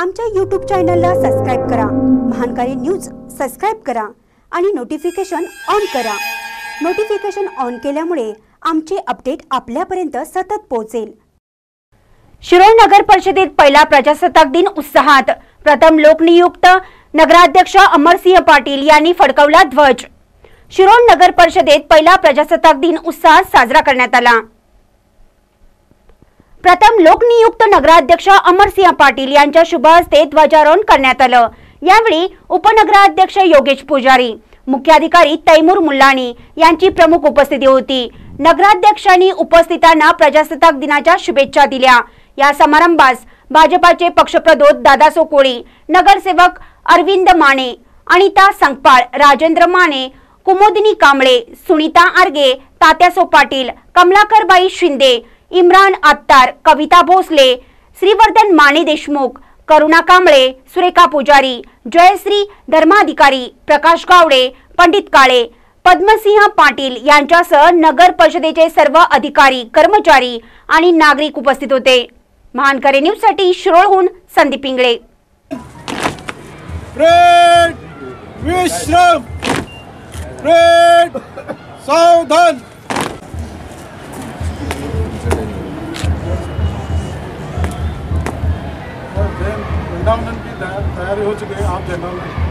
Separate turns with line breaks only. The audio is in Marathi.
आमच्या यूट्यूब चॅनलला सबस्क्राईब करा. महानकारी न्यूज सबस्क्राईब करा आणि नोटिफिकेशन ऑन करा. नोटिफिकेशन ऑन केल्यामुळे आमचे अपडेट आपल्यापर्यंत सतत पोहोचेल. शिरोळ नगर परिषदेत पहिला प्रजासत्ताक दिन उत्साहात. प्रथम लोकनियुक्त नगराध्यक्ष अमरसिंह पाटील यांनी फडकवला ध्वज. शिरोळ नगर परिषदेत पहिला प्रजासत्ताक दिन उत्साहात साजरा करण्यात आला. प्रथम लोकनियुक्त नगराध्यक्ष अमरसिंह पाटील यांच्या शुभ हस्ते ध्वजारोहण करण्यात आलं. यावेळी उपनगराध्यक्ष योगेश पुजारी मुख्याधिकारी तैमूर मुल्लाणी यांची प्रमुख उपस्थिती होती. नगराध्यक्षांनी उपस्थितांना प्रजासत्ताक दिनाच्या शुभेच्छा दिल्या. या समारंभास भाजपाचे पक्षप्रदोत दादासो कोळी नगरसेवक अरविंद माने अनिता संकपाळ राजेंद्र माने कुमोदिनी कांबळे सुनीता आर्गे तात्यासो पाटील कमलाकरबाई शिंदे इम्रान आत्तार कविता भोसले श्रीवर्धन माने देशमुख करुणा कांबळे सुरेखा पुजारी जयश्री धर्माधिकारी प्रकाश गावडे पंडित काळे पद्मसिंह पाटील यांच्यासह नगर परिषदेचे सर्व अधिकारी कर्मचारी आणि नागरिक उपस्थित होते. महानकरे न्यूजसाठी शिरोळहून संदीप इंगळे.
विश्राम सावधान. वृंदावन की तैयारी हो चुकी है आप जनरल